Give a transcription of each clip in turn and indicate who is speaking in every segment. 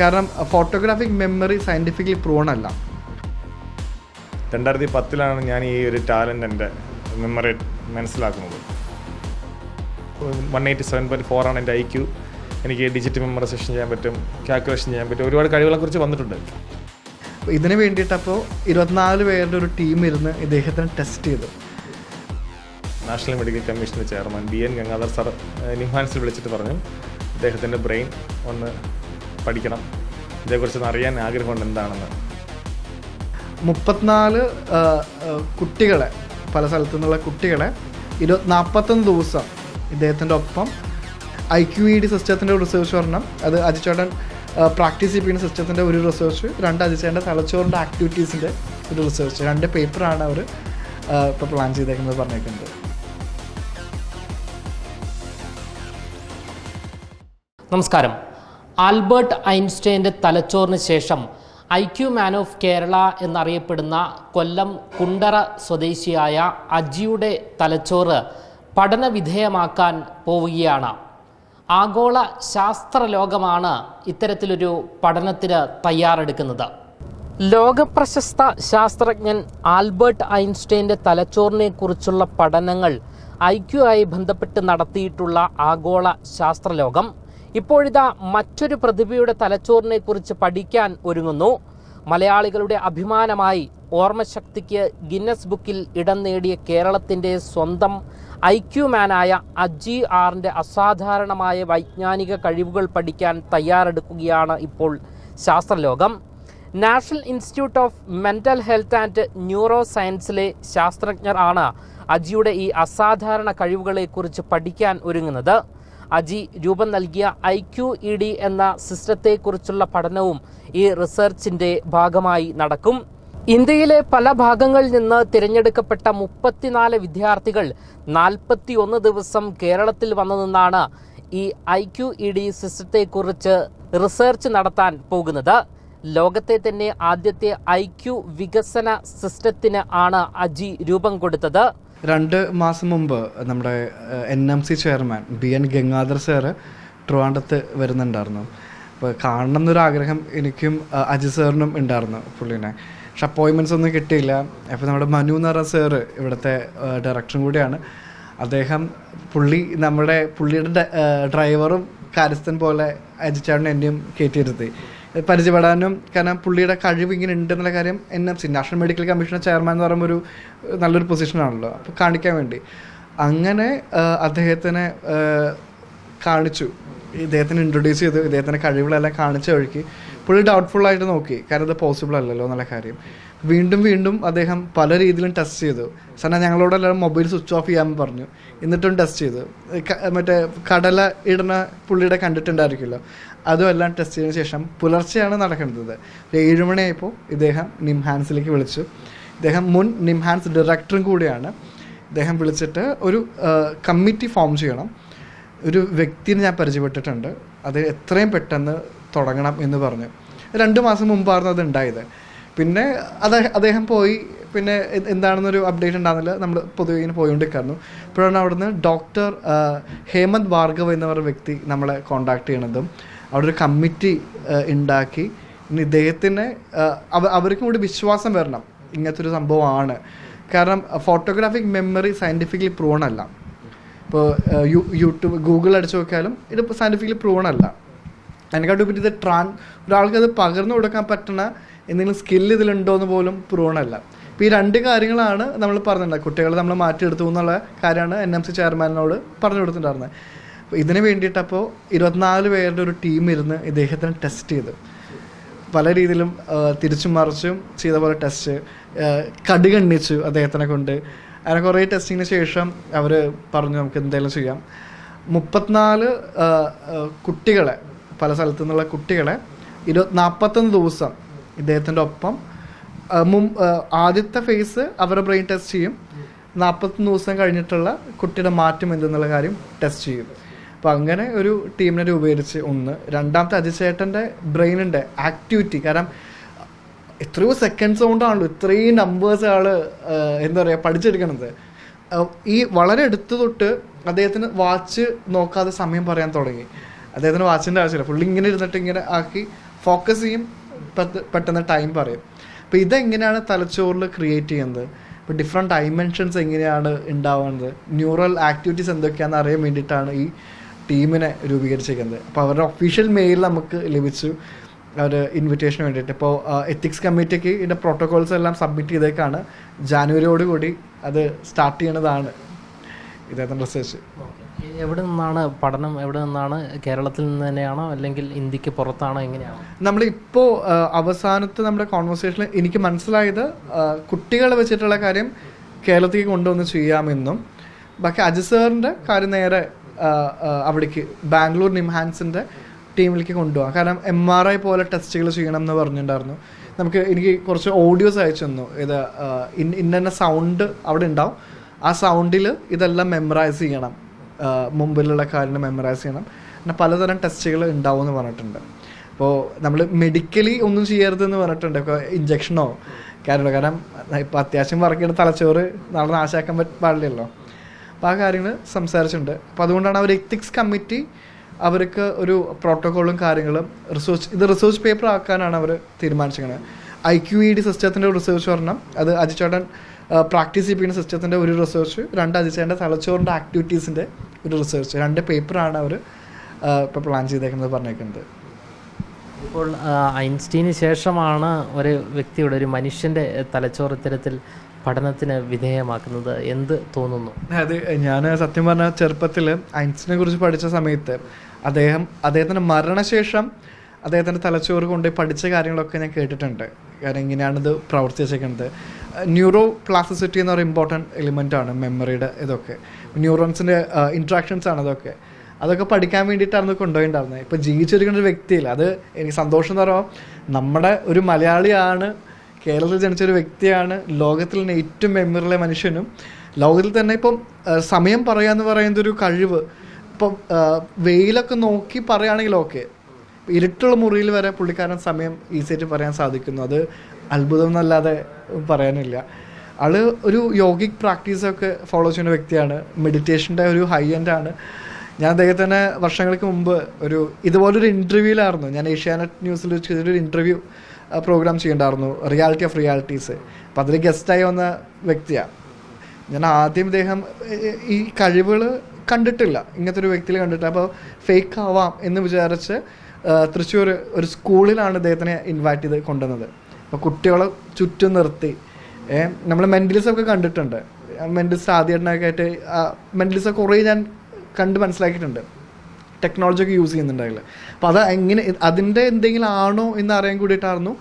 Speaker 1: കാരണം photographic memory scientifically prune അല്ല.
Speaker 2: രണ്ടായിരത്തി പത്തിലാണ് ഞാൻ ഈ ഒരു ടാലന്റ് എന്റെ മെമ്മറി മനസ്സിലാക്കുന്നത്. വൺ എയ്റ്റി സെവൻ പോയിന്റ് ഫോറാണ് എന്റെ ഐ ക്യു എനിക്ക് ഡിജിറ്റ് മെമ്മറൈസേഷൻ ചെയ്യാൻ പറ്റും കാൽക്കുലേഷൻ ചെയ്യാൻ പറ്റും ഒരുപാട് കഴിവുകളെ കുറിച്ച് വന്നിട്ടുണ്ട്.
Speaker 1: ഇതിന് ഇതിന് വേണ്ടിയിട്ടപ്പോൾ ഇരുപത്തിനാല് പേരുടെ ഒരു ടീം ഇരുന്ന് ഇദ്ദേഹത്തിന് ടെസ്റ്റ് ചെയ്തു.
Speaker 2: നാഷണൽ മെഡിക്കൽ കമ്മീഷന്റെ chairman B N Gangadhar sir നിഹാൻസിൽ വിളിച്ചിട്ട് പറഞ്ഞു അദ്ദേഹത്തിന്റെ ബ്രെയിൻ ഒന്ന് പഠിക്കണം. ഇതേക്കുറിച്ച് ഒന്ന് അറിയാൻ ആഗ്രഹമുണ്ട് എന്താണെന്ന്.
Speaker 1: മുപ്പത്തിനാല് കുട്ടികളെ പല സ്ഥലത്തു നിന്നുള്ള കുട്ടികളെ ഇരുപത് നാൽപ്പത്തൊന്ന് ദിവസം ഇദ്ദേഹത്തിന്റെ ഒപ്പം ഐ ക്യു ഇ ഡി സിസ്റ്റത്തിന്റെ റിസർച്ച് പറഞ്ഞാൽ അത് അജിച്ചേട്ടൻ പ്രാക്ടീസ് ചെയ്യുന്ന സിസ്റ്റത്തിന്റെ ഒരു റിസർച്ച് രണ്ട് അജിച്ചേട്ടന്റെ തലച്ചോറിന്റെ ആക്ടിവിറ്റീസിന്റെ ഒരു റിസർച്ച് രണ്ട് പേപ്പറാണ് അവർ ഇപ്പോൾ പ്ലാൻ ചെയ്തേക്കുന്നത് പറഞ്ഞേക്കുന്നത്.
Speaker 3: നമസ്കാരം. ആൽബർട്ട് ഐൻസ്റ്റൈന്റെ തലച്ചോറിന് ശേഷം I Q man of Kerala എന്നറിയപ്പെടുന്ന കൊല്ലം കുണ്ടറ സ്വദേശിയായ അജിയുടെ തലച്ചോറ് പഠനവിധേയമാക്കാൻ പോവുകയാണ്. ആഗോള ശാസ്ത്രലോകമാണ് ഇത്തരത്തിലൊരു പഠനത്തിന് തയ്യാറെടുക്കുന്നത്. ലോകപ്രശസ്ത ശാസ്ത്രജ്ഞൻ ആൽബർട്ട് ഐൻസ്റ്റൈന്റെ തലച്ചോറിനെ കുറിച്ചുള്ള പഠനങ്ങൾ ഐ ക്യു ആയി ബന്ധപ്പെട്ട് നടത്തിയിട്ടുള്ള ആഗോള ശാസ്ത്രലോകം ഇപ്പോഴിതാ മറ്റൊരു പ്രതിഭയുടെ തലച്ചോറിനെ കുറിച്ച് പഠിക്കാൻ ഒരുങ്ങുന്നു. മലയാളികളുടെ അഭിമാനമായി ഓർമ്മശക്തിക്ക് ഗിന്നസ് ബുക്കിൽ ഇടം നേടിയ കേരളത്തിന്റെ സ്വന്തം ഐ ക്യുമാനായ അജി ആറിന്റെ അസാധാരണമായ വൈജ്ഞാനിക കഴിവുകൾ പഠിക്കാൻ തയ്യാറെടുക്കുകയാണ് ഇപ്പോൾ ശാസ്ത്രലോകം. National institute of mental health and neuro സയൻസിലെ ശാസ്ത്രജ്ഞർ ആണ് അജിയുടെ ഈ അസാധാരണ കഴിവുകളെക്കുറിച്ച് പഠിക്കാൻ ഒരുങ്ങുന്നത്. അജി രൂപം നൽകിയ ഐ ക്യു ഇ ഡി എന്ന സിസ്റ്റത്തെക്കുറിച്ചുള്ള പഠനവും ഈ റിസർച്ചിന്റെ ഭാഗമായി നടക്കും. ഇന്ത്യയിലെ പല ഭാഗങ്ങളിൽ നിന്ന് തിരഞ്ഞെടുക്കപ്പെട്ട മുപ്പത്തിനാല് വിദ്യാർത്ഥികൾ നാൽപ്പത്തി ഒന്ന് ദിവസം കേരളത്തിൽ വന്നു നിന്നാണ് ഈ ഐ ക്യു ഇ ഡി സിസ്റ്റത്തെക്കുറിച്ച് റിസർച്ച് നടത്താൻ പോകുന്നത്. ലോകത്തെ തന്നെ ആദ്യത്തെ ഐ ക്യു വികസന സിസ്റ്റത്തിന് ആണ് അജി രൂപം കൊടുത്തത്.
Speaker 1: രണ്ട് മാസം മുമ്പ് നമ്മുടെ N M C chairman B N Gangadhar sir ട്രിവാൻഡത്ത് വരുന്നുണ്ടായിരുന്നു. അപ്പോൾ കാണണം എന്നൊരാഗ്രഹം എനിക്കും അജി സാറിനും ഉണ്ടായിരുന്നു പുള്ളിനെ. പക്ഷെ അപ്പോയിൻമെന്റ്സ് ഒന്നും കിട്ടിയില്ല. അപ്പോൾ നമ്മുടെ മനു പറഞ്ഞ സാറ് ഇവിടുത്തെ ഡയറക്ടറും കൂടിയാണ്. അദ്ദേഹം പുള്ളി നമ്മുടെ പുള്ളിയുടെ ഡ്രൈവറും കാര്യസ്ഥൻ പോലെ അജിച്ചാണ് എന്നെയും കയറ്റിയിരുത്തി പരിചയപ്പെടാനും കാരണം പുള്ളിയുടെ കഴിവ് ഇങ്ങനെ ഉണ്ട് എന്നുള്ള കാര്യം N M C national medical commission chairman എന്ന് പറയുമ്പോൾ ഒരു നല്ലൊരു പൊസിഷനാണല്ലോ അപ്പോൾ കാണിക്കാൻ വേണ്ടി. അങ്ങനെ അദ്ദേഹത്തിനെ കാണിച്ചു. ഇദ്ദേഹത്തിന് ഇൻട്രൊഡ്യൂസ് ചെയ്തു. ഇദ്ദേഹത്തിന്റെ കഴിവുകളെല്ലാം കാണിച്ച വഴിക്ക് പുള്ളി ഡൗട്ട്ഫുൾ ആയിട്ട് നോക്കി. കാരണം ഇത് പോസിബിൾ അല്ലല്ലോ എന്നുള്ള കാര്യം. വീണ്ടും വീണ്ടും അദ്ദേഹം പല രീതിയിലും ടെസ്റ്റ് ചെയ്തു. സാറിനെ ഞങ്ങളോട് എല്ലാവരും മൊബൈൽ സ്വിച്ച് ഓഫ് ചെയ്യാൻ പറഞ്ഞു. എന്നിട്ടും ടെസ്റ്റ് ചെയ്തു. മറ്റേ കടല ഇടുന്ന പുള്ളിയുടെ കണ്ടിട്ടുണ്ടായിരിക്കുമല്ലോ. അതും എല്ലാം ടെസ്റ്റ് ചെയ്തതിന് ശേഷം പുലർച്ചെയാണ് നടക്കുന്നത്. ഒരു ഏഴ് മണിയായപ്പോൾ ഇദ്ദേഹം നിംഹാൻസിലേക്ക് വിളിച്ചു. ഇദ്ദേഹം മുൻ നിംഹാൻസ് ഡയറക്ടറും കൂടിയാണ്. ഇദ്ദേഹം വിളിച്ചിട്ട് ഒരു കമ്മിറ്റി ഫോം ചെയ്യണം. ഒരു വ്യക്തിയെ ഞാൻ പരിചയപ്പെട്ടിട്ടുണ്ട്. അത് എത്രയും പെട്ടെന്ന് തുടങ്ങണം എന്ന് പറഞ്ഞു. രണ്ട് മാസം മുമ്പായിരുന്നു അത് ഉണ്ടായത്. പിന്നെ അത് അദ്ദേഹം പോയി. പിന്നെ എന്താണെന്നൊരു അപ്ഡേറ്റ് ഉണ്ടാകുന്നില്ല നമ്മൾ പൊതുവെ ഇങ്ങനെ പോയിക്കൊണ്ടിരിക്കുന്നു ഇപ്പോഴാണ് അവിടുന്ന് ഡോക്ടർ ഹേമന്ത് ഭാർഗവ് എന്ന് പറയുന്ന വ്യക്തി നമ്മളെ കോണ്ടാക്ട് ചെയ്യണതും. അവിടെ ഒരു കമ്മിറ്റി ഉണ്ടാക്കി ഇനി ഇദ്ദേഹത്തിന് അവർക്കും കൂടി വിശ്വാസം വരണം. ഇങ്ങനത്തെ ഒരു സംഭവമാണ്. കാരണം ഫോട്ടോഗ്രാഫിക് മെമ്മറി സയന്റിഫിക്കലി പ്രൂൺ അല്ല. ഇപ്പോൾ യൂട്യൂബ് ഗൂഗിൾ അടിച്ചു നോക്കിയാലും ഇത് സയന്റിഫിക്കലി പ്രൂവൺ അല്ല. അതിനെക്കാട്ടും ഉപരി ഇത് ട്രാൻ ഒരാൾക്ക് അത് പകർന്നു കൊടുക്കാൻ പറ്റുന്ന എന്തെങ്കിലും സ്കില്ല് ഇതിലുണ്ടോ എന്ന് പോലും പ്രൂവൺ അല്ല. ഇപ്പോൾ ഈ രണ്ട് കാര്യങ്ങളാണ് നമ്മൾ പറഞ്ഞിട്ടുണ്ടായിരുന്നത്. കുട്ടികളെ നമ്മൾ മാറ്റിയെടുത്തു എന്നുള്ള കാര്യമാണ് എൻ എം സി ചെയർമാനോട് പറഞ്ഞു കൊടുത്തിട്ടുണ്ടായിരുന്നത്. അപ്പോൾ ഇതിന് വേണ്ടിയിട്ടപ്പോൾ ഇരുപത്തിനാല് പേരുടെ ഒരു ടീം ഇരുന്ന് ഇദ്ദേഹത്തിന് ടെസ്റ്റ് ചെയ്തു. പല രീതിയിലും തിരിച്ചും മറിച്ചും ചെയ്ത പോലെ ടെസ്റ്റ് കടുകണ്ണിച്ചു അദ്ദേഹത്തിനെ കൊണ്ട്. അങ്ങനെ കുറേ ടെസ്റ്റിങ്ങിന് ശേഷം അവർ പറഞ്ഞു നമുക്ക് എന്തെങ്കിലും ചെയ്യാം. മുപ്പത്തിനാല് കുട്ടികളെ പല സ്ഥലത്തു നിന്നുള്ള കുട്ടികളെ ഇരുപത് നാൽപ്പത്തൊന്ന് ദിവസം ഇദ്ദേഹത്തിന്റെ ഒപ്പം മും ആദ്യത്തെ ഫേസ് അവരുടെ ബ്രെയിൻ ടെസ്റ്റ് ചെയ്യും. നാൽപ്പത്തൊന്ന് ദിവസം കഴിഞ്ഞിട്ടുള്ള കുട്ടിയുടെ മാറ്റം എന്തെന്നുള്ള കാര്യം ടെസ്റ്റ് ചെയ്യും. അപ്പോൾ അങ്ങനെ ഒരു ടീമിനെ രൂപീകരിച്ച് ഒന്ന് രണ്ടാമത്തെ അജിച്ചേട്ടന്റെ ബ്രെയിനിന്റെ ആക്ടിവിറ്റി കാരണം എത്രയോ സെക്കൻഡ്സ് കൊണ്ടാണല്ലോ ഇത്രയും നമ്പേഴ്സ് ആൾ എന്താ പറയുക പഠിച്ചെടുക്കണത്. ഈ വളരെ അടുത്ത് തൊട്ട് അദ്ദേഹത്തിന് വാച്ച് നോക്കാതെ സമയം പറയാൻ തുടങ്ങി. അദ്ദേഹത്തിന് വാച്ചിന്റെ ആവശ്യമില്ല. ഫുള്ളി ഇങ്ങനെ ഇരുന്നിട്ട് ഇങ്ങനെ ആക്കി ഫോക്കസ് ചെയ്യും. പെട്ട- പെട്ടെന്ന് ടൈം പറയും. അപ്പോൾ ഇതെങ്ങനെയാണ് തലച്ചോറിൽ ക്രിയേറ്റ് ചെയ്യുന്നത്? ഇപ്പോൾ ഡിഫറെന്റ് ഡൈമെൻഷൻസ് എങ്ങനെയാണ് ഉണ്ടാവുന്നത്? ന്യൂറൽ ആക്ടിവിറ്റീസ് എന്തൊക്കെയാണെന്ന് അറിയാൻ വേണ്ടിയിട്ടാണ് ഈ ടീമിനെ രൂപീകരിച്ചിരിക്കുന്നത് അപ്പോൾ അവരുടെ ഒഫീഷ്യൽ മെയിൽ നമുക്ക് ലഭിച്ചു. അവർ ഇൻവിറ്റേഷന് വേണ്ടിയിട്ട്. ഇപ്പോൾ എത്തിക്സ് കമ്മിറ്റിക്ക് ഇതിന്റെ പ്രോട്ടോകോൾസ് എല്ലാം സബ്മിറ്റ് ചെയ്തേക്കാണ്. ജാനുവരിയോടുകൂടി അത് സ്റ്റാർട്ട് ചെയ്യണതാണ് ഇദ്ദേഹത്തിന്റെ റിസർച്ച്
Speaker 3: എവിടെ നിന്നാണ് പഠനം? എവിടെ നിന്നാണ്? കേരളത്തിൽ നിന്ന് തന്നെയാണോ? അല്ലെങ്കിൽ ഇന്ത്യയ്ക്ക് പുറത്താണോ? എങ്ങനെയാണോ?
Speaker 1: നമ്മളിപ്പോൾ അവസാനത്തെ നമ്മുടെ കോൺവെർസേഷനിൽ എനിക്ക് മനസ്സിലായത് കുട്ടികളെ വെച്ചിട്ടുള്ള കാര്യം കേരളത്തിലേക്ക് കൊണ്ടുവന്ന് ചെയ്യാമെന്നും ബാക്കി അജിത് സാറിന്റെ കാര്യം നേരെ അവിടേക്ക് ബാംഗ്ലൂർ നിംഹാൻസിന്റെ ടീമിലേക്ക് കൊണ്ടുപോകാം. കാരണം എം ആർ ഐ പോലെ ടെസ്റ്റുകൾ ചെയ്യണം എന്ന് പറഞ്ഞിട്ടുണ്ടായിരുന്നു. നമുക്ക് എനിക്ക് കുറച്ച് ഓഡിയോസ് അയച്ചു തന്നു. ഇത് ഇന്ന സൗണ്ട് അവിടെ ഉണ്ടാവും. ആ സൗണ്ടിൽ ഇതെല്ലാം മെമ്മറൈസ് ചെയ്യണം. മുമ്പിലുള്ള കാര്യങ്ങൾ മെമ്മറൈസ് ചെയ്യണം. പിന്നെ പലതരം ടെസ്റ്റുകൾ ഉണ്ടാവും എന്ന് പറഞ്ഞിട്ടുണ്ട്. അപ്പോൾ നമ്മൾ മെഡിക്കലി ഒന്നും ചെയ്യരുതെന്ന് പറഞ്ഞിട്ടുണ്ട്. ഇപ്പോൾ ഇഞ്ചക്ഷനോ കാര്യമുള്ളൂ കാരണം ഇപ്പോൾ അത്യാവശ്യം വർക്കിയുടെ തലച്ചോറ് നാളെ നാശാക്കാൻ പാടില്ലല്ലോ. അപ്പോൾ ആ കാര്യങ്ങൾ സംസാരിച്ചിട്ടുണ്ട്. അപ്പോൾ അതുകൊണ്ടാണ് അവർ എത്തിക്സ് കമ്മിറ്റി അവർക്ക് ഒരു പ്രോട്ടോക്കോളും കാര്യങ്ങളും റിസർച്ച് ഇത് റിസർച്ച് പേപ്പർ ആക്കാനാണ് അവർ തീരുമാനിച്ചിരിക്കുന്നത്. ഐ ക്യു ഇ ഡി സിസ്റ്റത്തിന്റെ റിസർച്ച് പറഞ്ഞാൽ അത് അജിച്ചേട്ടൻ പ്രാക്ടീസ് ചെയ്യുന്ന സിസ്റ്റത്തിന്റെ ഒരു റിസർച്ച് രണ്ട് അജിച്ചേട്ടന്റെ തലച്ചോറിന്റെ ആക്ടിവിറ്റീസിന്റെ ഒരു റിസർച്ച് രണ്ട് പേപ്പറാണ് അവർ ഇപ്പോൾ പ്ലാൻ ചെയ്തേക്കുന്നത് പറഞ്ഞേക്കുന്നത്.
Speaker 3: ഇപ്പോൾ ഐൻസ്റ്റീന് ശേഷമാണ് ഒരു വ്യക്തിയുടെ ഒരു മനുഷ്യന്റെ തലച്ചോറ് ഇത്തരത്തിൽ പഠനത്തിന് വിധേയമാക്കുന്നത് എന്ത് തോന്നുന്നു?
Speaker 1: അത് ഞാൻ സത്യം പറഞ്ഞ ചെറുപ്പത്തിൽ ഐൻസിനെ കുറിച്ച് പഠിച്ച സമയത്ത് അദ്ദേഹം അദ്ദേഹത്തിന്റെ മരണശേഷം അദ്ദേഹത്തിന്റെ തലച്ചോറ് കൊണ്ട് പഠിച്ച കാര്യങ്ങളൊക്കെ ഞാൻ കേട്ടിട്ടുണ്ട്. കാരണം ഇങ്ങനെയാണിത് പ്രവർത്തിച്ചേക്കുന്നത്. ന്യൂറോ പ്ലാസ്റ്റിസിറ്റി എന്ന് പറയുന്ന ഇമ്പോർട്ടന്റ് എലിമെന്റ് ആണ് മെമ്മറിയുടെ ഇതൊക്കെ. ന്യൂറോൺസിന്റെ ഇൻട്രാക്ഷൻസ് ആണ് അതൊക്കെ. അതൊക്കെ പഠിക്കാൻ വേണ്ടിയിട്ടാണ് ഇത് കൊണ്ടുപോയിട്ടുണ്ടായിരുന്നത് ഇപ്പോൾ ജീവിച്ചിരിക്കുന്ന ഒരു വ്യക്തിയിൽ അത് എനിക്ക് സന്തോഷം എന്ന് പറയുമ്പോൾ നമ്മുടെ ഒരു മലയാളിയാണ് കേരളത്തിൽ ജനിച്ച ഒരു വ്യക്തിയാണ് ലോകത്തിൽ തന്നെ ഏറ്റവും മെമ്മറിലെ മനുഷ്യനും. ലോകത്തിൽ തന്നെ ഇപ്പം സമയം പറയുക എന്ന് പറയുന്ന ഒരു കഴിവ്. ഇപ്പം വെയിലൊക്കെ നോക്കി പറയുകയാണെങ്കിൽ ഓക്കെ. ഇരുട്ടുള്ള മുറിയിൽ വരെ പുള്ളിക്കാരൻ സമയം ഈസിയായിട്ട് പറയാൻ സാധിക്കുന്നു. അത് അത്ഭുതം എന്നല്ലാതെ പറയാനില്ല. ആൾ ഒരു യോഗിക് പ്രാക്ടീസൊക്കെ ഫോളോ ചെയ്യുന്ന വ്യക്തിയാണ്. മെഡിറ്റേഷന്റെ ഒരു ഹൈ എൻഡ് ആണ് ഞാൻ അദ്ദേഹത്തിന് വർഷങ്ങൾക്ക് മുമ്പ് ഒരു ഇതുപോലൊരു ഇന്റർവ്യൂവിലായിരുന്നു ഞാൻ ഏഷ്യാനെറ്റ് ന്യൂസിൽ ചെയ്തൊരു ഇന്റർവ്യൂ പ്രോഗ്രാം ചെയ്യണ്ടായിരുന്നു. റിയാലിറ്റി ഓഫ് റിയാലിറ്റീസ് അപ്പം അതിൽ ഗസ്റ്റായി വന്ന വ്യക്തിയാണ് ഞാൻ ആദ്യം ഇദ്ദേഹം ഈ കഴിവുകൾ കണ്ടിട്ടില്ല. ഇങ്ങനത്തെ ഒരു വ്യക്തിയിൽ കണ്ടിട്ടില്ല. അപ്പോൾ ഫേക്ക് ആവാം എന്ന് വിചാരിച്ച് തൃശ്ശൂർ ഒരു സ്കൂളിലാണ് ഇദ്ദേഹത്തിനെ ഇൻവൈറ്റ് ചെയ്ത് കൊണ്ടുവന്നത്. അപ്പോൾ കുട്ടികളെ ചുറ്റും നിർത്തി. നമ്മൾ മെന്റലിസം ഒക്കെ കണ്ടിട്ടുണ്ട്. മെന്റലിസ്റ്റ് ആദ്യമായിട്ടൊക്കെ ആയിട്ട് മെന്റലിസം കുറേ ഞാൻ കണ്ട് മനസ്സിലാക്കിയിട്ടുണ്ട്. ടെക്നോളജി ഒക്കെ യൂസ് ചെയ്യുന്നുണ്ട് അപ്പോൾ അത് എങ്ങനെ അതിന്റെ എന്തെങ്കിലും ആണോ എന്ന് അറിയാൻ കൂടിയിട്ടായിരുന്നു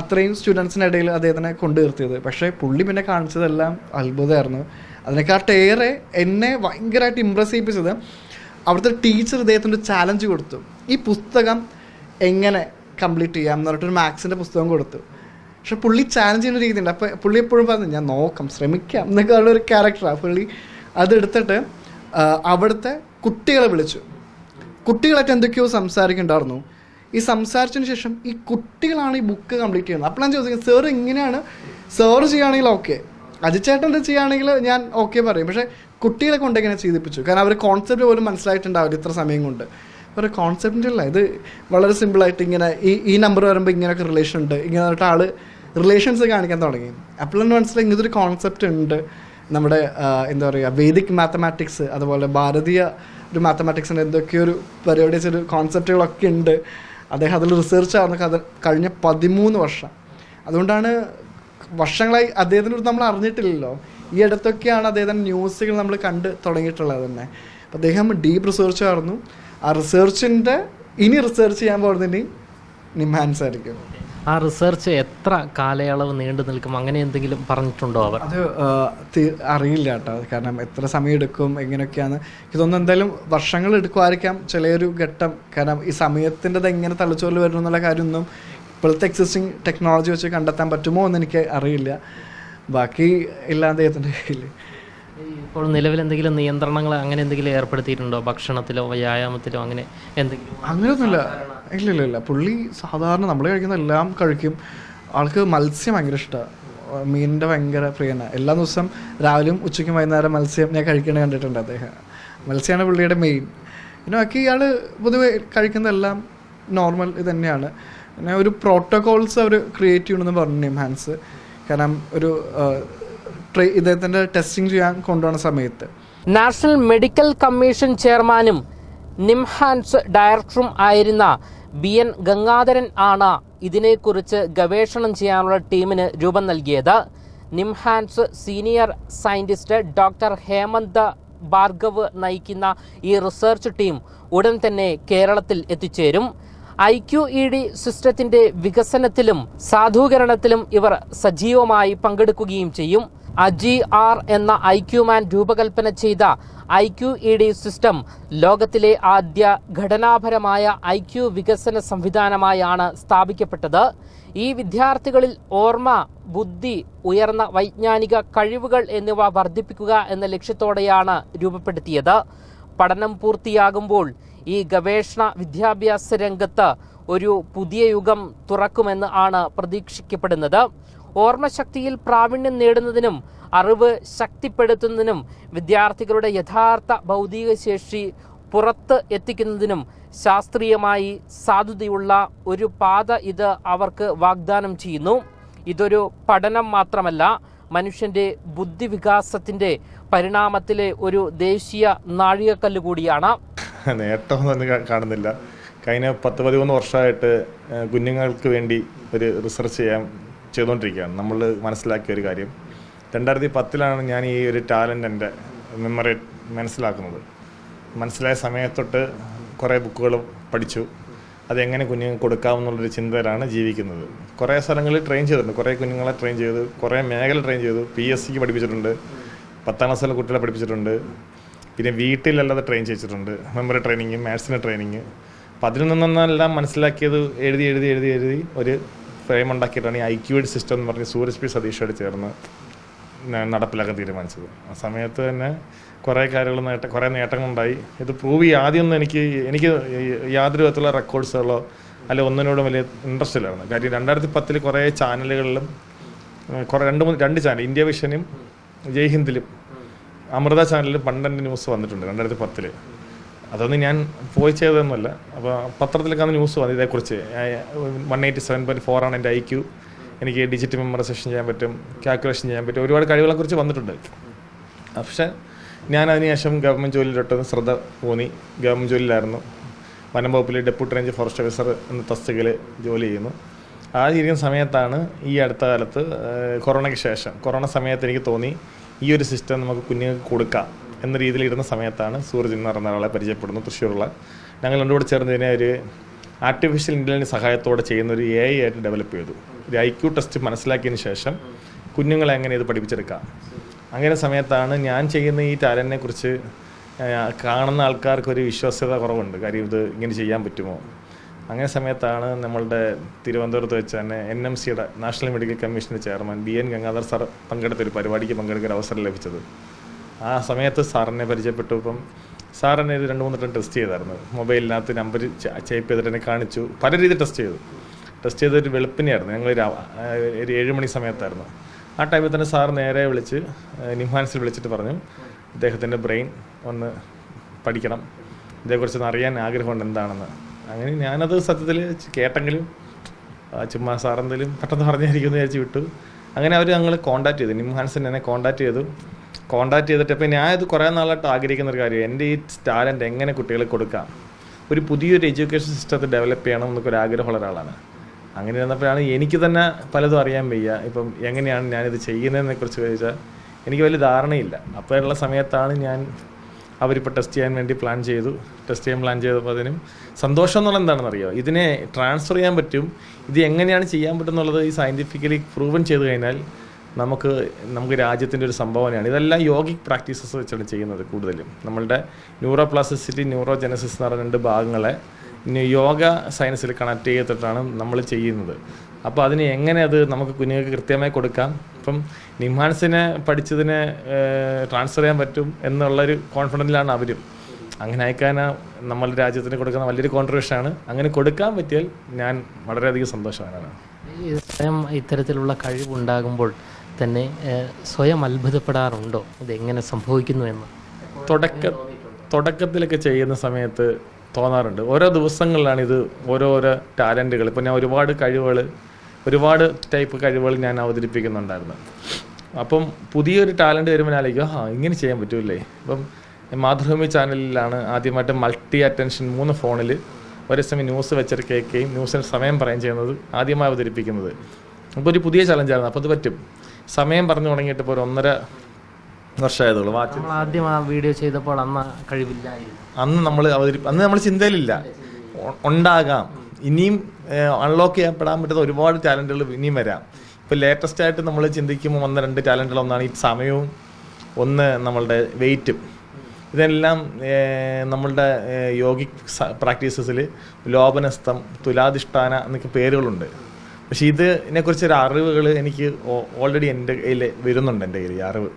Speaker 1: അത്രയും സ്റ്റുഡൻസിന്റെ ഇടയിൽ അദ്ദേഹത്തിനെ കൊണ്ടു നിർത്തിയത്. പക്ഷേ പുള്ളി പിന്നെ കാണിച്ചതെല്ലാം അത്ഭുതമായിരുന്നു. അതിനെക്കാട്ടേറെ എന്നെ ഭയങ്കരമായിട്ട് ഇമ്പ്രസ് ചെയ്യിപ്പിച്ചത് അവിടുത്തെ ടീച്ചർ ഇദ്ദേഹത്തിന് ഒരു ചാലഞ്ച് കൊടുത്തു. ഈ പുസ്തകം എങ്ങനെ കംപ്ലീറ്റ് ചെയ്യാം എന്ന് പറഞ്ഞിട്ട് ഒരു മാത്സിന്റെ പുസ്തകം കൊടുത്തു. പക്ഷെ പുള്ളി ചാലഞ്ച് ചെയ്യുന്ന രീതി ഉണ്ട് അപ്പോൾ പുള്ളി എപ്പോഴും പറഞ്ഞു ഞാൻ നോക്കാം ശ്രമിക്കാം എന്നൊക്കെ ഉള്ള ഒരു ക്യാരക്ടറാണ് പുള്ളി. അതെടുത്തിട്ട് അവിടുത്തെ കുട്ടികളെ വിളിച്ചു. കുട്ടികളായിട്ട് എന്തൊക്കെയോ സംസാരിക്കുന്നുണ്ടായിരുന്നു. ഈ സംസാരിച്ചതിന് ശേഷം ഈ കുട്ടികളാണ് ഈ ബുക്ക് കംപ്ലീറ്റ് ചെയ്യുന്നത്. അപ്പോൾ ഞാൻ ചോദിക്കുന്നത് സാർ ഇങ്ങനെയാണ്? സാറ് ചെയ്യുകയാണെങ്കിൽ ഓക്കെ അജിച്ചേട്ടൻ ചെയ്യുകയാണെങ്കിൽ ഞാൻ ഓക്കെ പറയും. പക്ഷേ കുട്ടികളെ കൊണ്ട് എങ്ങനെ ചെയ്തിപ്പിച്ചു കാരണം അവർ കോൺസെപ്റ്റ് പോലും മനസ്സിലായിട്ടുണ്ടാവില്ല ഇത്ര സമയം കൊണ്ട്. ഒരു കോൺസെപ്റ്റിന്റെ അല്ല. ഇത് വളരെ സിമ്പിളായിട്ട് ഇങ്ങനെ ഈ ഈ നമ്പർ വരുമ്പോൾ ഇങ്ങനെയൊക്കെ റിലേഷൻ ഉണ്ട്. ഇങ്ങനെ പറഞ്ഞിട്ട് ആൾ റിലേഷൻസ് കാണിക്കാൻ തുടങ്ങി. അപ്പോഴാണ് മനസ്സിലായി ഇങ്ങനത്തെ ഒരു കോൺസെപ്റ്റ് ഉണ്ട്. നമ്മുടെ എന്താ പറയുക വേദിക് മാത്തമാറ്റിക്സ് അതുപോലെ ഭാരതീയ ഒരു മാത്തമാറ്റിക്സിന്റെ എന്തൊക്കെയോ ഒരു പരിപാടീസ് ഒരു കോൺസെപ്റ്റുകളൊക്കെ ഉണ്ട്. അദ്ദേഹം അതിൽ റിസർച്ച് ആവുന്ന കഥ കഴിഞ്ഞ പതിമൂന്ന് വർഷം. അതുകൊണ്ടാണ് വർഷങ്ങളായി അദ്ദേഹത്തിനെ നമ്മൾ അറിഞ്ഞിട്ടില്ലല്ലോ. ഈ അടുത്തൊക്കെയാണ് അദ്ദേഹത്തിന്റെ ന്യൂസുകൾ നമ്മൾ കണ്ട് തുടങ്ങിയിട്ടുള്ളത് തന്നെ. അപ്പോൾ അദ്ദേഹം ഡീപ്പ് റിസർച്ച് ആയിരുന്നു. ആ റിസർച്ചിന്റെ ഇനി റിസർച്ച് ചെയ്യാൻ പോകുന്നതിന് നിമാൻസ് ആയിരിക്കും.
Speaker 3: ആ റിസർച്ച് എത്ര കാലയളവ് നീണ്ടു നിൽക്കും? അങ്ങനെ എന്തെങ്കിലും പറഞ്ഞിട്ടുണ്ടോ അവർ?
Speaker 1: അത് അറിയില്ല കേട്ടോ. കാരണം എത്ര സമയം എടുക്കും എങ്ങനെയൊക്കെയാണ്. ഇതൊന്നും എന്തായാലും വർഷങ്ങൾ എടുക്കുമായിരിക്കാം ചിലയൊരു ഘട്ടം. കാരണം ഈ സമയത്തിന്റെത് എങ്ങനെ തലച്ചോറിൽ വരണം എന്നുള്ള കാര്യമൊന്നും ഇപ്പോഴത്തെ എക്സിസ്റ്റിംഗ് ടെക്നോളജി വെച്ച് കണ്ടെത്താൻ പറ്റുമോ എന്ന് എനിക്ക് അറിയില്ല. ബാക്കി എല്ലാം അദ്ദേഹത്തിന്റെ കയ്യിൽ
Speaker 3: ഇപ്പോൾ നിലവിൽ എന്തെങ്കിലും നിയന്ത്രണങ്ങൾ അങ്ങനെ എന്തെങ്കിലും ഏർപ്പെടുത്തിയിട്ടുണ്ടോ? ഭക്ഷണത്തിലോ വ്യായാമത്തിലോ അങ്ങനെ എന്തെങ്കിലും?
Speaker 1: അങ്ങനെയൊന്നുമില്ല. ഇല്ല ഇല്ല ഇല്ല പുള്ളി സാധാരണ നമ്മൾ കഴിക്കുന്ന എല്ലാം കഴിക്കും. ആൾക്ക് മത്സ്യം ഭയങ്കര ഇഷ്ടമാണ് മീനിന്റെ ഭയങ്കര പ്രിയനാണ് എല്ലാ ദിവസം രാവിലെയും ഉച്ചയ്ക്കും വൈകുന്നേരം മത്സ്യം ഞാൻ കഴിക്കണേ കണ്ടിട്ടുണ്ട് അദ്ദേഹം. മത്സ്യമാണ് പുള്ളിയുടെ മെയിൻ പിന്നെ ബാക്കി ഇയാൾ പൊതുവെ കഴിക്കുന്നതെല്ലാം നോർമൽ ഇത് തന്നെയാണ്. പിന്നെ ഒരു പ്രോട്ടോകോൾസ് അവർ ക്രിയേറ്റ് ചെയ്യണമെന്ന് പറഞ്ഞു ഹാൻസ്. കാരണം ഒരു ഇദ്ദേഹത്തിന്റെ ടെസ്റ്റിംഗ് ചെയ്യാൻ കൊണ്ടുപോകുന്ന സമയത്ത്.
Speaker 3: നാഷണൽ മെഡിക്കൽ കമ്മീഷൻ ചെയർമാനും നിംഹാൻസ് ഡയറക്ടറും ആയിരുന്ന ബി എൻ ഗംഗാധരൻ ആണ് ഇതിനെക്കുറിച്ച് ഗവേഷണം ചെയ്യാനുള്ള ടീമിന് രൂപം നൽകിയത്. NIMHANS senior scientist doctor Hemanth Bhargav നയിക്കുന്ന ഈ റിസർച്ച് ടീം ഉടൻ തന്നെ കേരളത്തിൽ എത്തിച്ചേരും. ഐ ക്യു ഇ ഡി സിസ്റ്റത്തിന്റെ വികസനത്തിലും സാധൂകരണത്തിലും ഇവർ സജീവമായി പങ്കെടുക്കുകയും ചെയ്യും. അജി ആർ എന്ന ഐ ക്യുമാൻ രൂപകൽപ്പന ചെയ്ത I Q E D system ലോകത്തിലെ ആദ്യ ഘടനാപരമായ ഐ ക്യു വികസന സംവിധാനമായാണ് സ്ഥാപിക്കപ്പെട്ടത്. ഈ വിദ്യാർത്ഥികളിൽ ഓർമ്മ ബുദ്ധി ഉയർന്ന വൈജ്ഞാനിക കഴിവുകൾ എന്നിവ വർദ്ധിപ്പിക്കുക എന്ന ലക്ഷ്യത്തോടെയാണ് രൂപപ്പെടുത്തിയത്. പഠനം പൂർത്തിയാകുമ്പോൾ ഈ ഗവേഷണ വിദ്യാഭ്യാസ രംഗത്ത് ഒരു പുതിയ യുഗം തുറക്കുമെന്ന് ആണ് പ്രതീക്ഷിക്കപ്പെടുന്നത്. ഓർമ്മശക്തിയിൽ പ്രാവീണ്യം നേടുന്നതിനും അറിവ് ശക്തിപ്പെടുത്തുന്നതിനും വിദ്യാർത്ഥികളുടെ യഥാർത്ഥ ഭൗതിക ശേഷി പുറത്ത് എത്തിക്കുന്നതിനും ശാസ്ത്രീയമായി സാധുതയുള്ള ഒരു പാത ഇത് അവർക്ക് വാഗ്ദാനം ചെയ്യുന്നു. ഇതൊരു പഠനം മാത്രമല്ല മനുഷ്യന്റെ ബുദ്ധിവികാസത്തിന്റെ പരിണാമത്തിലെ ഒരു ദേശീയ നാഴികക്കല്ല് കൂടിയാണ്.
Speaker 2: നേട്ടമൊന്നും കാണുന്നില്ല. കഴിഞ്ഞ പത്ത് പതിമൂന്ന് വർഷമായിട്ട് കുഞ്ഞുങ്ങൾക്ക് വേണ്ടി ഒരു റിസർച്ച് ചെയ്യാൻ ചെയ്തുകൊണ്ടിരിക്കുകയാണ്. നമ്മൾ മനസ്സിലാക്കിയ ഒരു കാര്യം. രണ്ടായിരത്തി പത്തിലാണ് ഞാൻ ഈ ഒരു ടാലന്റ് എന്റെ മെമ്മറി മനസ്സിലാക്കുന്നത്. മനസ്സിലായ സമയത്തൊട്ട് കുറേ ബുക്കുകൾ പഠിച്ചു. അതെങ്ങനെ കുഞ്ഞുങ്ങൾക്ക് കൊടുക്കാമെന്നുള്ളൊരു ചിന്തയിലാണ് ജീവിക്കുന്നത്. കുറേ സ്ഥലങ്ങളിൽ ട്രെയിൻ ചെയ്തിട്ടുണ്ട്. കുറേ കുഞ്ഞുങ്ങളെ ട്രെയിൻ ചെയ്തു. കുറേ മേഖല ട്രെയിൻ ചെയ്തു. പി എസ് സിക്ക് പഠിപ്പിച്ചിട്ടുണ്ട്. പത്താം ക്ലാസ്സിലെ കുട്ടികളെ പഠിപ്പിച്ചിട്ടുണ്ട്. പിന്നെ വീട്ടിലല്ലാതെ ട്രെയിൻ ചെയ്യിച്ചിട്ടുണ്ട്. മെമ്മറി ട്രെയിനിങ് മാത്സിന് ട്രെയിനിങ്. അപ്പം അതിൽ നിന്നെല്ലാം മനസ്സിലാക്കിയത് എഴുതി എഴുതി എഴുതി എഴുതി ഒരു ഫ്രെയിം ഉണ്ടാക്കിയിട്ടാണ് ഈ ഐ ക്യു സിസ്റ്റം എന്ന് പറഞ്ഞ് സൂരജ് പി സതീഷോട് ചേർന്ന് നടപ്പിലാക്കാൻ തീരുമാനിച്ചത്. ആ സമയത്ത് തന്നെ കുറേ കാര്യങ്ങൾ നേട്ട കുറേ നേട്ടങ്ങളുണ്ടായി. ഇത് പ്രൂവ് ചെയ്യുക ആദ്യമൊന്നും എനിക്ക് എനിക്ക് യാതൊരു വിധത്തിലുള്ള റെക്കോർഡ്സുകളോ അല്ലെ ഒന്നിനോടും വലിയ ഇൻട്രസ്റ്റ് ഇല്ലായിരുന്നു. കാര്യം രണ്ടായിരത്തി പത്തിൽ കുറേ ചാനലുകളിലും കുറേ രണ്ട് മൂന്ന് രണ്ട് ചാനൽ ഇന്ത്യ വിഷനും ജയ് ഹിന്ദിലും അമൃത ചാനലിലും പണ്ടന്റെ ന്യൂസ് വന്നിട്ടുണ്ട് രണ്ടായിരത്തി പത്തിൽ അതൊന്നും ഞാൻ പോയി ചെയ്തതൊന്നുമല്ല. അപ്പോൾ പത്രത്തിലൊക്കെ അന്ന് ന്യൂസ് വന്നു. ഇതേക്കുറിച്ച്. വൺ എയ്റ്റി സെവൻ പോയിന്റ് ആണ് എന്റെ ഐ ക്യു എനിക്ക് ഡിജിറ്റ് മെമ്മറൈസേഷൻ ചെയ്യാൻ പറ്റും കാൽക്കുലേഷൻ ചെയ്യാൻ പറ്റും. ഒരുപാട് കഴിവുകളെക്കുറിച്ച് വന്നിട്ടുണ്ട്. പക്ഷേ ഞാൻ അതിനുശേഷം ഗവൺമെന്റ് ജോലിയിലോട്ടൊന്ന് ശ്രദ്ധ ഊന്നി. ഗവൺമെന്റ് ജോലിയിലായിരുന്നു. വനം വകുപ്പിലെ ഡെപ്യൂട്ടി റേഞ്ച് ഫോറസ്റ്റ് ഓഫീസർ എന്ന തസ്തികയിൽ ജോലി ചെയ്യുന്നു. ആ ഇരിക്കുന്ന സമയത്താണ് ഈ അടുത്ത കാലത്ത് കൊറോണയ്ക്ക് ശേഷം കൊറോണ സമയത്ത് എനിക്ക് തോന്നി ഈ ഒരു സിസ്റ്റം നമുക്ക് കുഞ്ഞുങ്ങൾക്ക് കൊടുക്കാം. എന്ന രീതിയിൽ ഇടുന്ന സമയത്താണ് സൂരജ് എന്ന് പറയുന്ന ഒരാളെ പരിചയപ്പെടുന്നു തൃശ്ശൂരുള്ള. ഞങ്ങൾ രണ്ടുകൂടെ ചേർന്ന് ഇതിനെ ഒരു ആർട്ടിഫിഷ്യൽ ഇന്റലിജൻസ് സഹായത്തോടെ ചെയ്യുന്ന ഒരു എ ഐ ആയിട്ട് ഡെവലപ്പ് ചെയ്തു. ഒരു ഐ ക്യു ടെസ്റ്റ് മനസ്സിലാക്കിയതിന് ശേഷം കുഞ്ഞുങ്ങളെ എങ്ങനെ ഇത് പഠിപ്പിച്ചെടുക്കാം? അങ്ങനെ സമയത്താണ് ഞാൻ ചെയ്യുന്ന ഈ ടാലന്റിനെ കുറിച്ച് കാണുന്ന ആൾക്കാർക്ക് ഒരു വിശ്വാസ്യത കുറവുണ്ട്. കാര്യം ഇത് ഇങ്ങനെ ചെയ്യാൻ പറ്റുമോ? അങ്ങനെ സമയത്താണ് നമ്മളുടെ തിരുവനന്തപുരത്ത് വെച്ച് തന്നെ എൻ എം സിയുടെ നാഷണൽ മെഡിക്കൽ കമ്മീഷന്റെ chairman B N Gangadhar sir പങ്കെടുത്ത ഒരു പരിപാടിക്ക് പങ്കെടുക്കാൻ അവസരം ലഭിച്ചത്. ആ സമയത്ത് സാറിനെ പരിചയപ്പെട്ടു. ഇപ്പം സാറിനെ ഇത് രണ്ട് മൂന്ന് വട്ടം ടെസ്റ്റ് ചെയ്തായിരുന്നു. മൊബൈലിനകത്ത് നമ്പർ ചേപ്പ് ചെയ്തിട്ട് എന്നെ കാണിച്ചു. പല രീതി ടെസ്റ്റ് ചെയ്തു. ടെസ്റ്റ് ചെയ്ത ഒരു വെളുപ്പിനെയായിരുന്നു ഞങ്ങൾ ഒരു ഏഴ് മണി സമയത്തായിരുന്നു. ആ ടൈമിൽ തന്നെ സാർ നേരെ വിളിച്ച് നിംഹാൻസിൽ വിളിച്ചിട്ട് പറഞ്ഞു ഇദ്ദേഹത്തിന്റെ ബ്രെയിൻ ഒന്ന് പഠിക്കണം. ഇതേക്കുറിച്ച് അറിയാൻ ആഗ്രഹമുണ്ട് എന്താണെന്ന്. അങ്ങനെ ഞാനത് സത്യത്തിൽ കേട്ടെങ്കിലും ചുമ്മാ സാർ എന്തെങ്കിലും പെട്ടെന്ന് പറഞ്ഞായിരിക്കും എന്ന് വിചാരിച്ച് വിട്ടു. അങ്ങനെ അവർ ഞങ്ങൾ കോൺടാക്ട് ചെയ്തു. നിംഹാൻസൻ എന്നെ കോൺടാക്ട് ചെയ്തു. കോൺടാക്ട് ചെയ്തിട്ട് ഇപ്പം ഞാൻ കുറേ നാളായിട്ട് ആഗ്രഹിക്കുന്ന ഒരു കാര്യം എന്റെ ഈ ടാലന്റ് എങ്ങനെ കുട്ടികൾക്ക് കൊടുക്കാം? ഒരു പുതിയൊരു എഡ്യൂക്കേഷൻ സിസ്റ്റത്തെ ഡെവലപ്പ് ചെയ്യണം എന്നൊക്കെ ഒരു ആഗ്രഹമുള്ള ഒരാളാണ്. അങ്ങനെ ഇരുന്നപ്പോഴാണ് എനിക്ക് തന്നെ പലതും അറിയാൻ വയ്യ. ഇപ്പം എങ്ങനെയാണ് ഞാനിത് ചെയ്യുന്നതിനെ കുറിച്ച് ചോദിച്ചാൽ എനിക്ക് വലിയ ധാരണയില്ല. അപ്പോഴുള്ള സമയത്താണ് ഞാൻ അവരിപ്പോൾ ടെസ്റ്റ് ചെയ്യാൻ വേണ്ടി പ്ലാൻ ചെയ്തു. ടെസ്റ്റ് ചെയ്യാൻ പ്ലാൻ ചെയ്തപ്പോൾ അതിനും സന്തോഷം എന്നുള്ള എന്താണെന്ന് അറിയോ? ഇതിനെ ട്രാൻസ്ഫർ ചെയ്യാൻ പറ്റും. ഇത് എങ്ങനെയാണ് ചെയ്യാൻ പറ്റുന്നുള്ളത് ഈ സയന്റിഫിക്കലി പ്രൂവൻ ചെയ്ത് കഴിഞ്ഞാൽ നമുക്ക് നമുക്ക് രാജ്യത്തിന്റെ ഒരു സംഭാവനയാണ്. ഇതെല്ലാം യോഗിക് പ്രാക്ടീസസ് വെച്ചാണ് ചെയ്യുന്നത് കൂടുതലും. നമ്മളുടെ ന്യൂറോ പ്ലാസ്റ്റിസിറ്റി ന്യൂറോ ജെനസിസ് എന്ന് പറയുന്ന രണ്ട് ഭാഗങ്ങളെ യോഗ സയൻസിൽ കണക്ട് ചെയ്തിട്ടാണ് നമ്മൾ ചെയ്യുന്നത്. അപ്പോൾ അതിന് എങ്ങനെ അത് നമുക്ക് കുഞ്ഞുങ്ങൾക്ക് കൃത്യമായി കൊടുക്കാം? ഇപ്പം നിംഹാൻസിനെ പഠിച്ചതിനെ ട്രാൻസ്ഫർ ചെയ്യാൻ പറ്റും എന്നുള്ളൊരു കോൺഫിഡന്റിലാണ് അവരും. അങ്ങനെ അയക്കാൻ നമ്മളുടെ രാജ്യത്തിന് കൊടുക്കുന്ന വലിയൊരു കോൺട്രിബ്യൂഷനാണ്. അങ്ങനെ കൊടുക്കാൻ പറ്റിയാൽ ഞാൻ വളരെയധികം സന്തോഷവാനാണ്.
Speaker 3: ഇത്തരത്തിലുള്ള കഴിവുണ്ടാകുമ്പോൾ തന്നെ സ്വയം അത്ഭുതപ്പെടാറുണ്ടോ? ഇതെങ്ങനെ സംഭവിക്കുന്നു എന്ന്?
Speaker 2: തുടക്ക തുടക്കത്തിലൊക്കെ ചെയ്യുന്ന സമയത്ത് തോന്നാറുണ്ട്. ഓരോ ദിവസങ്ങളിലാണ് ഇത് ഓരോരോ ടാലന്റുകൾ ഇപ്പോൾ ഞാൻ ഒരുപാട് കഴിവുകൾ ഒരുപാട് ടൈപ്പ് കഴിവുകൾ ഞാൻ അവതരിപ്പിക്കുന്നുണ്ടായിരുന്നു. അപ്പം പുതിയൊരു ടാലന്റ് വരുമ്പോൾ ഞാൻ ആലോചിക്കും ആ ഇങ്ങനെ ചെയ്യാൻ പറ്റൂലേ ഇപ്പം മാതൃഭൂമി ചാനലിലാണ് ആദ്യമായിട്ട് മൾട്ടി അറ്റൻഷൻ മൂന്ന് ഫോണിൽ ഒരേ സമയം ന്യൂസ് വെച്ചിട്ട് കേൾക്കുകയും ന്യൂസിന് സമയം പറയുകയും ചെയ്യുന്നത് ആദ്യമായി അവതരിപ്പിക്കുന്നത്. അപ്പോൾ ഒരു പുതിയ ചലഞ്ചായിരുന്നു. അപ്പോൾ അത് പറ്റും. സമയം പറഞ്ഞു തുടങ്ങിയിട്ട് ഇപ്പോൾ ഒരു ഒന്നര വർഷമായതുള്ളൂ. വാച്ച്
Speaker 3: ആദ്യം ആ വീഡിയോ ചെയ്തപ്പോൾ അന്ന് കഴിവില്ലായിരുന്നു.
Speaker 2: അന്ന് നമ്മൾ അവതരി അന്ന് നമ്മൾ ചിന്തയിലില്ല. ഉണ്ടാകാം. ഇനിയും അൺലോക്ക് ചെയ്യപ്പെടാൻ പറ്റുന്ന ഒരുപാട് ടാലന്റുകൾ ഇനിയും വരാം. ഇപ്പോൾ ലേറ്റസ്റ്റ് ആയിട്ട് നമ്മൾ ചിന്തിക്കുമ്പോൾ വന്ന രണ്ട് ടാലന്റുകൾ ഒന്നാണ് ഈ സമയവും ഒന്ന് നമ്മളുടെ വെയിറ്റും ഇതെല്ലാം നമ്മളുടെ യോഗിക് പ്രാക്ടീസസിൽ ലോപനസ്ഥം തുലാധിഷ്ഠാന എന്നൊക്കെ പേരുകളുണ്ട്. പക്ഷേ ഇതിനെ ഒരു അറിവുകൾ എനിക്ക് ഓൾറെഡി എന്റെ കയ്യിൽ വരുന്നുണ്ട് എന്റെ കയ്യിൽ അറിവ്.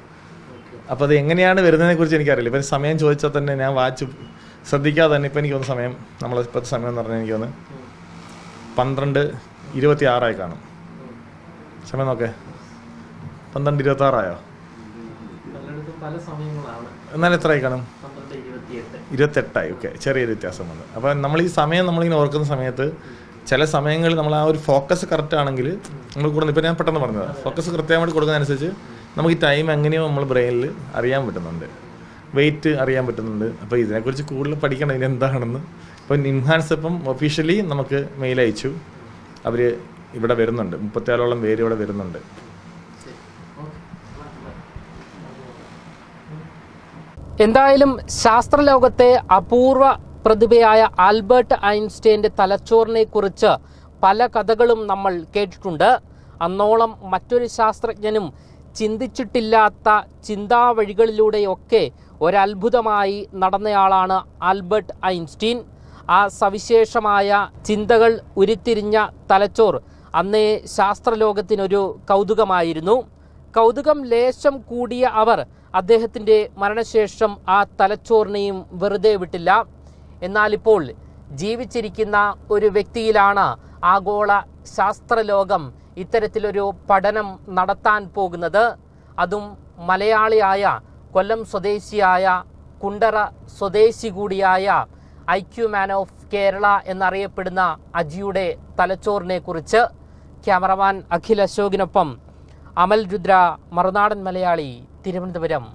Speaker 2: അപ്പോൾ അത് എങ്ങനെയാണ് വരുന്നതിനെ കുറിച്ച് എനിക്കറിയില്ല. ഇപ്പം സമയം ചോദിച്ചാൽ തന്നെ ഞാൻ വാച്ച് ശ്രദ്ധിക്കാതെ തന്നെ ഇപ്പം എനിക്ക് തോന്നുന്ന സമയം നമ്മൾ ഇപ്പോഴത്തെ സമയം എന്ന് പറഞ്ഞാൽ എനിക്ക് തോന്നുന്നു പന്ത്രണ്ട് ഇരുപത്തി ആറായി കാണും. സമയം നോക്കേ. പന്ത്രണ്ട് ഇരുപത്തി ആറായോ എന്നാൽ എത്രയായി കാണും? ഇരുപത്തെട്ടായി. ഓക്കെ. ചെറിയൊരു വ്യത്യാസം വന്നു. അപ്പം നമ്മൾ ഈ സമയം നമ്മളിങ്ങനെ ഓർക്കുന്ന സമയത്ത് ചില സമയങ്ങളിൽ നമ്മൾ ആ ഒരു ഫോക്കസ് കറക്റ്റ് ആണെങ്കിൽ നമ്മൾ കൂടുതൽ ഇപ്പോൾ ഞാൻ പെട്ടെന്ന് പറഞ്ഞത്. ഫോക്കസ് കൃത്യമായിട്ട് കൊടുക്കുന്നതനുസരിച്ച് നമുക്ക് ഈ ടൈം എങ്ങനെയോ നമ്മൾ ബ്രെയിനിൽ അറിയാൻ പറ്റുന്നുണ്ട്. വെയിറ്റ് അറിയാൻ പറ്റുന്നുണ്ട്. അപ്പോൾ ഇതിനെക്കുറിച്ച് കൂടുതൽ പഠിക്കണം ഇനി എന്താണെന്ന്. ഇപ്പോൾ നിംഹാൻസ് ഇപ്പം ഒഫീഷ്യലി നമുക്ക് മെയിൽ അയച്ചു. അവർ ഇവിടെ വരുന്നുണ്ട്. മുപ്പത്തേഴോളം പേര് ഇവിടെ വരുന്നുണ്ട്.
Speaker 3: എന്തായാലും ശാസ്ത്രലോകത്തെ അപൂർവ പ്രതിഭയായ ആൽബർട്ട് ഐൻസ്റ്റൈന്റെ തലച്ചോറിനെക്കുറിച്ച് പല കഥകളും നമ്മൾ കേട്ടിട്ടുണ്ട്. അന്നോളം മറ്റൊരു ശാസ്ത്രജ്ഞനും ചിന്തിച്ചിട്ടില്ലാത്ത ചിന്താവഴികളിലൂടെയൊക്കെ ഒരത്ഭുതമായി നടന്നയാളാണ് ആൽബർട്ട് ഐൻസ്റ്റീൻ. ആ സവിശേഷമായ ചിന്തകൾ ഉരുത്തിരിഞ്ഞ തലച്ചോർ അന്നേ ശാസ്ത്രലോകത്തിനൊരു കൗതുകമായിരുന്നു. കൗതുകം ലേശം കൂടിയ അവർ അദ്ദേഹത്തിന്റെ മരണശേഷം ആ തലച്ചോറിനെയും വെറുതെ വിട്ടില്ല. എന്നാലിപ്പോൾ ജീവിച്ചിരിക്കുന്ന ഒരു വ്യക്തിയിലാണ് ആഗോള ശാസ്ത്രലോകം ഇത്തരത്തിലൊരു പഠനം നടത്താൻ പോകുന്നത്. അതും മലയാളിയായ കൊല്ലം സ്വദേശിയായ കുണ്ടറ സ്വദേശി കൂടിയായ I Q man of Kerala എന്നറിയപ്പെടുന്ന അജിയുടെ തലച്ചോറിനെ കുറിച്ച് ക്യാമറമാൻ അഖിൽ അശോകിനൊപ്പം അമൽ രുദ്ര മറുനാടൻ മലയാളി തിരുവനന്തപുരം.